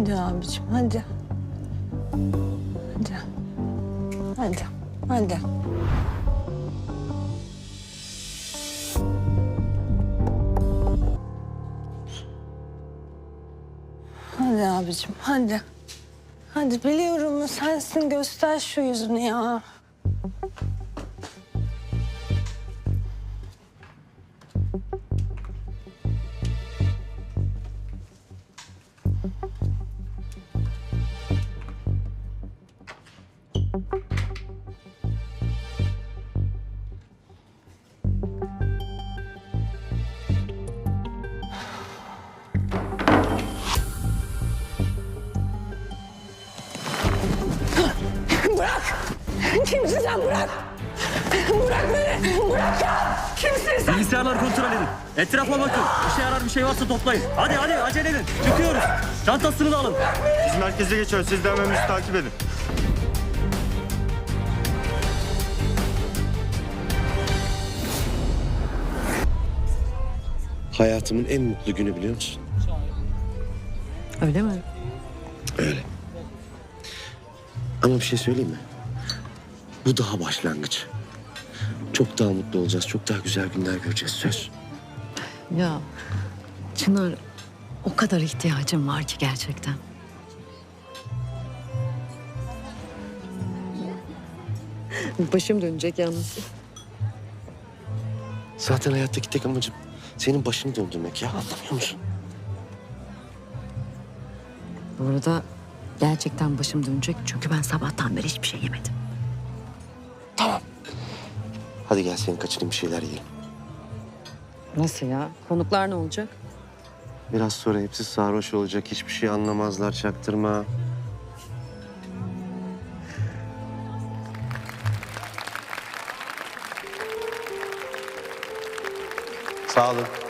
Hadi abicim hadi. Hadi. Hadi. Hadi. Hadi abicim hadi. Hadi biliyorum sensin göster şu yüzünü ya. Bırak! Kimsin sen bırak! Bırak beni! Bırak ya! Kimsin sen? Bilgisayarları kontrol edin. Etrafa bakın. İşe yarar bir şey varsa toplayın. Hadi hadi acele edin. Çıkıyoruz. Çantasını da alın. Biz merkeze geçiyoruz. Siz de hemen bizi takip edin. Hayatımın en mutlu günü biliyor musun? Öyle mi? Öyle. Ama bir şey söyleyeyim mi? Bu daha başlangıç. Çok daha mutlu olacağız. Çok daha güzel günler göreceğiz. Söz. Ya Çınar o kadar ihtiyacım var ki gerçekten. Başım dönecek yalnız. Zaten hayattaki tek amacım senin başını döndürmek ya. Anlamıyor musun? Bu arada gerçekten başım dönecek çünkü ben sabahtan beri hiçbir şey yemedim. Hadi gel seni kaçırayım bir şeyler yiyelim. Nasıl ya? Konuklar ne olacak? Biraz sonra hepsi sarhoş olacak. Hiçbir şey anlamazlar. Çaktırma. Sağ olun.